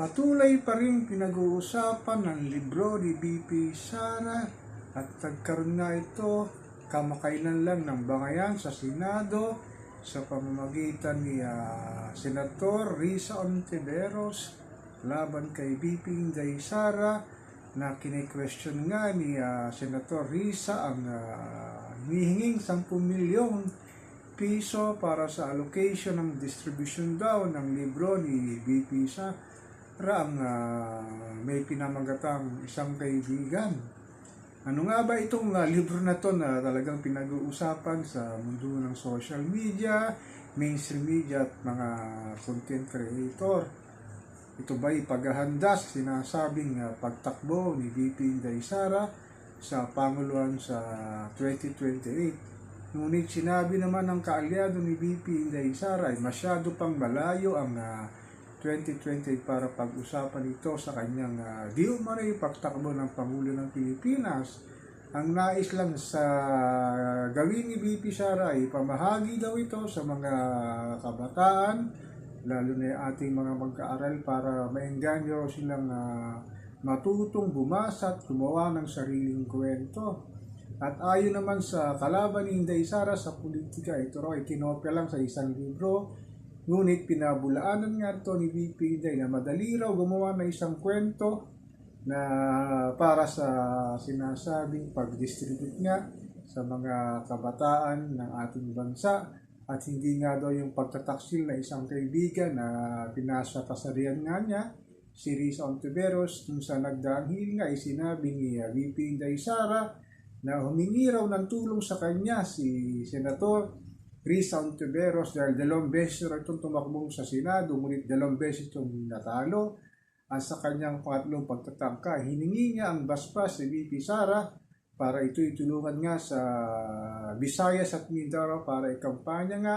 Patuloy pa rin pinag-uusapan ng libro ni BP Sara. At nagkaroon na ito kamakailan lang ng bangayan sa Senado sa pamamagitan ni ah, Senator Risa Ontiveros laban kay BP Inday Sara na kine-question nga ni ah, Senator Risa ang ah, hinihinging 10 milyong piso para sa allocation ng distribution daw ng libro ni BP Sara ang ah, may pinamagatang isang kaibigan. Ano nga ba itong ah, libro na to na talagang pinag-uusapan sa mundo ng social media, mainstream media at mga content creator? Ito ba'y paghahanda sa sinasabing ah, pagtakbo ni VP Inday Sara sa Panguluan sa 2028? Ngunit sinabi naman ng kaalyado ni VP Inday Sara ay masyado pang malayo ang ah, 2020 para pag-usapan ito sa kanyang uh, di umano'y pagtakbo ng Pangulo ng Pilipinas. Ang nais lang sa gawin ni BP Sara ay pamahagi daw ito sa mga kabataan, lalo na ating mga magkaaral para maengganyo silang uh, matutong bumasa at gumawa ng sariling kwento. At ayon naman sa kalaban ni Inday Sara sa politika, ito raw ay kinopya lang sa isang libro Ngunit pinabulaanan nga ito ni VP Inday na madali raw gumawa ng isang kwento na para sa sinasabing pag-distribute nga sa mga kabataan ng ating bansa. At hindi nga daw yung pagtataksil na isang kaibigan na pinasa kasarian nga niya si Risa Ontiveros kung sa nagdaang hearing nga ay sinabi ni uh, VP Inday Sara na humingi raw ng tulong sa kanya si Senator Risa Ontiveros dahil dalawang beses na itong tumakbong sa Senado, ngunit dalawang beses itong natalo. At sa kanyang pangatlong pagtatangka, hiningi niya ang baspas ni VP Sara para ito itulungan nga sa Visayas at Mindanao para ikampanya nga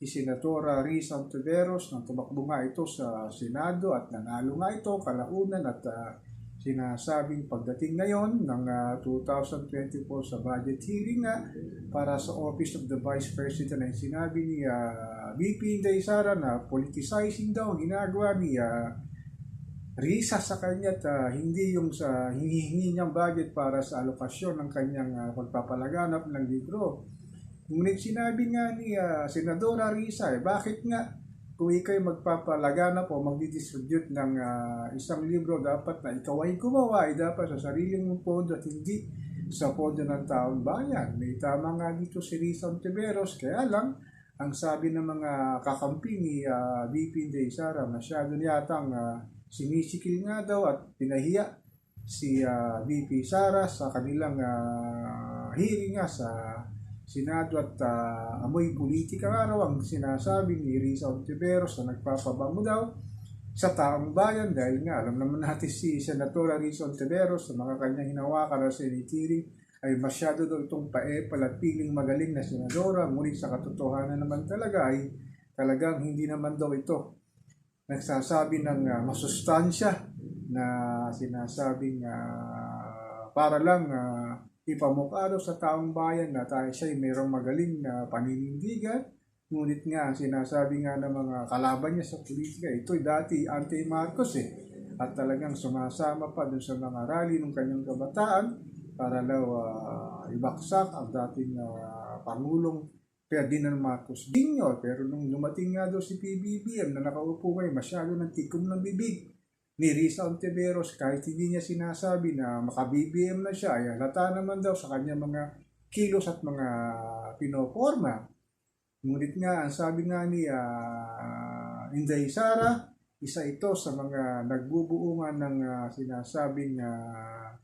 si Senatora Risa Ontiveros nang tumakbo nga ito sa Senado at nanalo nga ito kalaunan at uh, sinasabing pagdating ngayon ng uh, 2024 sa budget hearing nga para sa Office of the Vice President ay sinabi ni uh, VP Inday Sara na politicizing daw ang ginagawa ni uh, Risa sa kanya at uh, hindi yung sa hinihingi niyang budget para sa alokasyon ng kanyang uh, pagpapalaganap ng libro. Ngunit sinabi nga ni uh, Senadora Risa, eh, bakit nga kung ikay magpapalaganap o magdi-distribute ng uh, isang libro, dapat na ikaw ay gumawa, ay dapat sa sariling mong pondo at hindi sa pondo ng taong bayan. May tama nga dito si Risa Ontiveros, kaya lang, ang sabi ng mga kakampi ni uh, VP Day Sara, masyado niyatang uh, sinisikil nga daw at pinahiya si uh, VP Sara sa kanilang uh, hearing nga sa Senado at uh, amoy politika nga raw ang sinasabi ni Risa Ontiveros na nagpapabango daw sa taong bayan dahil nga alam naman natin si Senatora Risa Ontiveros sa mga kanyang hinawakan na senitiri ay masyado daw itong paepal at piling magaling na senadora ngunit sa katotohanan naman talaga ay talagang hindi naman daw ito nagsasabi ng uh, masustansya na sinasabing uh, para lang uh, ipamukha sa taong bayan na tayo siya ay mayroong magaling na paninindigan. Ngunit nga, sinasabi nga ng mga kalaban niya sa politika, ito'y dati anti-Marcos eh. At talagang sumasama pa dun sa mga rally ng kanyang kabataan para daw uh, ibaksak ang dating uh, Pangulong Ferdinand Marcos Jr. Pero nung dumating nga daw si PBBM na nakaupo ngayon, masyado ng tikom ng bibig ni Risa Ontiveros kahit hindi niya sinasabi na maka-BBM na siya, ay halata naman daw sa kanya mga kilos at mga pinoforma. Ngunit nga, ang sabi nga ni uh, Inday Sara, isa ito sa mga nagbubuungan ng uh, sinasabing uh,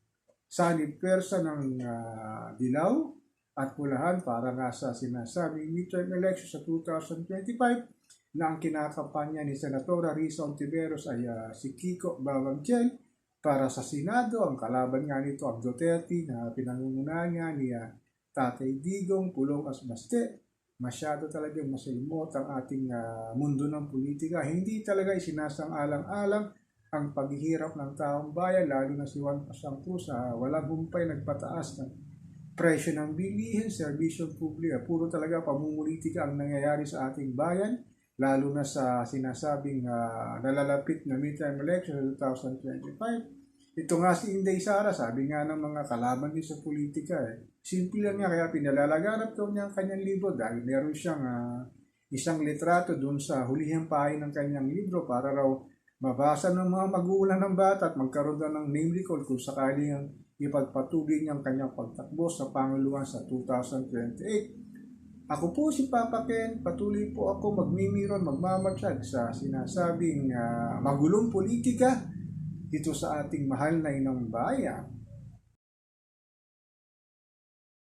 sanib persa ng uh, dilaw at pulahan para nga sa sinasabing midterm election sa 2025 na kinakampanya ni Senatora Risa Ontiveros ay uh, si Kiko Babangkiel para sa Senado. Ang kalaban nga nito ang Duterte na pinangungunahan nga ni uh, Tatay Digong, Pulong Asbaste. Masyado talagang masalimot ang ating uh, mundo ng politika. Hindi talaga isinasang-alang-alang ang paghihirap ng taong bayan, lalo na si Juan Pasangco sa walang humpay nagpataas ng presyo ng bilihin, serbisyong publika. Puro talaga pamumulitika ang nangyayari sa ating bayan lalo na sa sinasabing ah, nalalapit na midterm election sa 2025. Ito nga si Inday Sara, sabi nga ng mga kalaban din sa politika eh. Simple lang nga, kaya pinalalaganap daw niya ang kanyang libro dahil meron siyang ah, isang litrato dun sa hulihang pahay ng kanyang libro para raw mabasa ng mga magulang ng bata at magkaroon daw ng name recall kung sakali ang ipagpatuloy niyang kanyang pagtakbo sa Panguluan sa 2028. Ako po si Papa Ken, patuloy po ako magmimiron, magmamatsyag sa sinasabing ah, magulong politika dito sa ating mahal na inang bayan.